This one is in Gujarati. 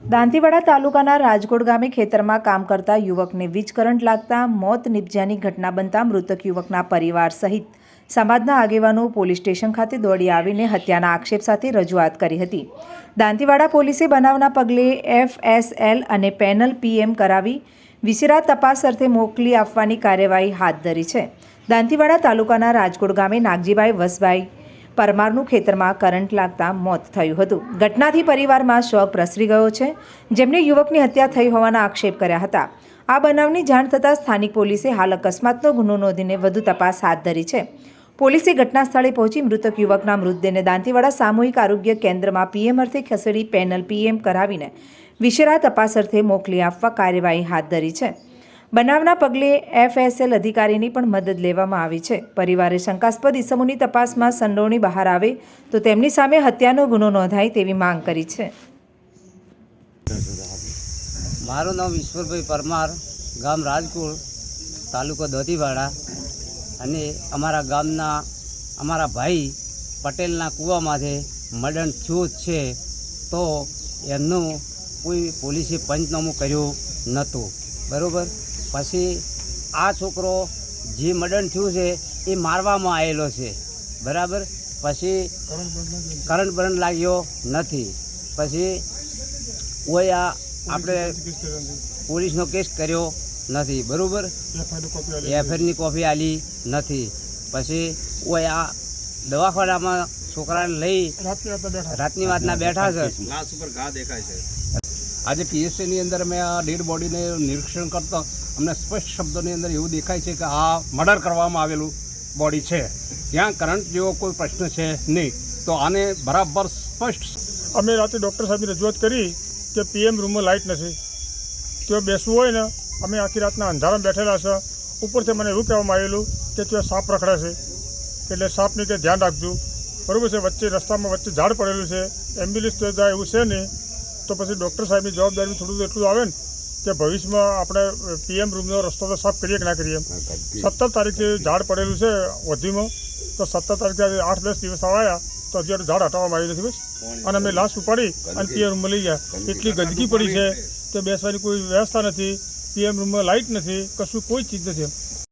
દાંતીવાડા તાલુકાના રાજકોટ ગામે ખેતરમાં કામ કરતા યુવકને વીજ કરંટ લાગતા મોત નિપજ્યાની ઘટના બનતા મૃતક યુવકના પરિવાર સહિત સમાજના આગેવાનો પોલીસ સ્ટેશન ખાતે દોડી આવીને હત્યાના આક્ષેપ સાથે રજૂઆત કરી હતી. દાંતીવાડા પોલીસે બનાવના પગલે એફએસએલ અને પેનલ પીએમ કરાવી વિસેરા તપાસ અર્થે મોકલી આપવાની કાર્યવાહી હાથ ધરી છે. દાંતીવાડા તાલુકાના રાજકોટ ગામે નાગજીભાઈ વસભાઈ પરમારનું ખેતરમાં કરંટ લાગતા મોત થયું હતું. ઘટનાથી પરિવારમાં શોક પ્રસરી ગયો છે. જેમને યુવકની હત્યા થઈ હોવાના આક્ષેપ કર્યા હતા. આ બનાવની જાણ થતાં સ્થાનિક પોલીસે હાલ અકસ્માતનો ગુનો નોંધીને વધુ તપાસ હાથ ધરી છે. પોલીસે ઘટના સ્થળે પહોંચી મૃતક યુવકના મૃતદેહને દાંતીવાડા સામૂહિક આરોગ્ય કેન્દ્રમાં પીએમ અર્થે ખસેડી પેનલ પીએમ કરાવીને વિશેરા તપાસ અર્થે મોકલી આપવા કાર્યવાહી હાથ ધરી છે. બનાવના પગલે એફએસએલ અધિકારીની પણ મદદ લેવામાં આવી છે. પરિવારે શંકાસ્પદ ઇસમોની તપાસમાં સંડોવણી બહાર આવે તો તેમની સામે હત્યાનો ગુનો નોંધાય તેવી માંગ કરી છે. મારું નામ ઈશ્વરભાઈ પરમાર, ગામ રાજકોટ તાલુકો દોતીવાડા અને અમારા ગામના અમારા ભાઈ પટેલના કૂવામાંથી મર્ડન થયું છે તો એમનું કોઈ પોલીસે પંચનામું કર્યું નહોતું. બરાબર? પછી આ છોકરો જે મર્ડન થયું છે એ મારવામાં આવેલો છે. બરાબર? પછી કરંટ બરંટ લાગ્યો નથી. પછી કોઈ આ આપણે પોલીસનો કેસ કર્યો નથી. બરાબર? એફઆઈઆરની કોપી આલી નથી. પછી કોઈ આ દવાખાનામાં છોકરાને લઈ રાતની વાતના બેઠા છે. આજે પીએસસીની અંદર મેં આ ડેડ બોડીને નિરીક્ષણ કરતા અમને સ્પષ્ટ શબ્દોની અંદર એવું દેખાય છે કે આ મર્ડર કરવામાં આવેલું બોડી છે. ત્યાં કરંટ જેવો કોઈ પ્રશ્ન છે નહીં. તો આને બરાબર સ્પષ્ટ અમે રાતે ડૉક્ટર સાહેબની રજૂઆત કરી કે પીએમ રૂમમાં લાઇટ નથી. ત્યાં બેસવું હોય ને, અમે આખી રાતના અંધારામાં બેઠેલા છે. ઉપરથી મને એવું કહેવામાં આવેલું કે ત્યાં સાપ છે. એટલે સાપની તે ધ્યાન રાખજો. બરાબર છે, વચ્ચે રસ્તામાં વચ્ચે ઝાડ પડેલું છે. એમ્બ્યુલન્સ તો જાય એવું છે નહીં. તો પછી ડૉક્ટર સાહેબની જવાબદારી થોડું એટલું આવે ને કે ભવિષ્યમાં આપણે પીએમ રૂમનો રસ્તો તો સાફ કરીએ કે ના કરીએ સત્તર તારીખે ઝાડ પડેલું છે વધીમાં તો સત્તર તારીખે આઠ દસ દિવસ આવ્યા તો અત્યારે ઝાડ હટાવવામાં આવ્યું નથી બસ. અને અમે લાશ ઉપાડી અને પીએમ રૂમમાં લઈ ગયા. એટલી ગંદકી પડી છે કે બેસવાની કોઈ વ્યવસ્થા નથી પીએમ રૂમમાં લાઇટ નથી કશું કોઈ ચીજ નથી એમ.